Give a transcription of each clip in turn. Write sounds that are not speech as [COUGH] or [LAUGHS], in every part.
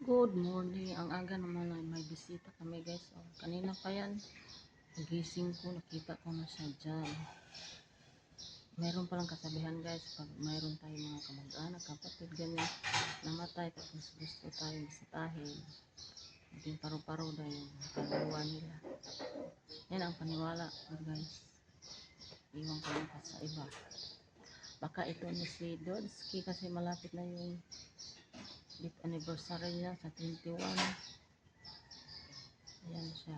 Good morning. Ang aga naman ay may bisita kami guys. Oh, kanina pa yan. Gising ko, nakita ko na siya dyan. Meron palang kasabihan guys, pag mayroon tayong mga kamag-anak, kapatid, ganyan, namatay, tapos gusto tayong bisitahin. Maging paru-paro daw yung kaluluwa nila. Yan ang paniwala ko guys. Iwan ko lang sa iba. Baka ito ni si Dodski kasi malapit na yung date anniversary niya sa 21. Ayan siya.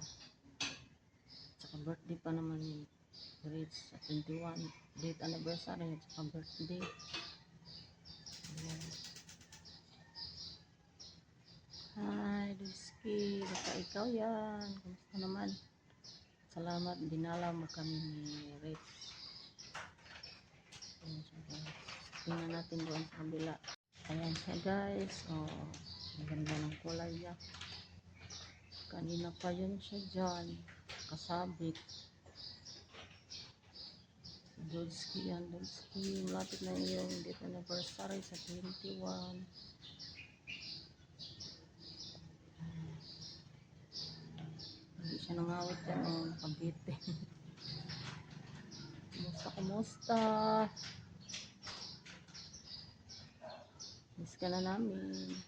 Tsaka birthday pa naman ni Grace sa 21. Date anniversary at saka birthday. Ayan. Hi, Dodski. Baka ikaw yan. Kumusta naman? Salamat. Dinala mo kami ni guys. Tingnan natin doon sa kabila. Siya guys. Oh, ang ganda ng kulay niya. Kanina pa yun siya dyan. Kasabit. Dodski yan. Dodski. Malapit na yung date anniversary sa 21. Hindi siya nangawit yan. Oh, nakabitin. [LAUGHS] kumusta, kumusta? Ka na namin.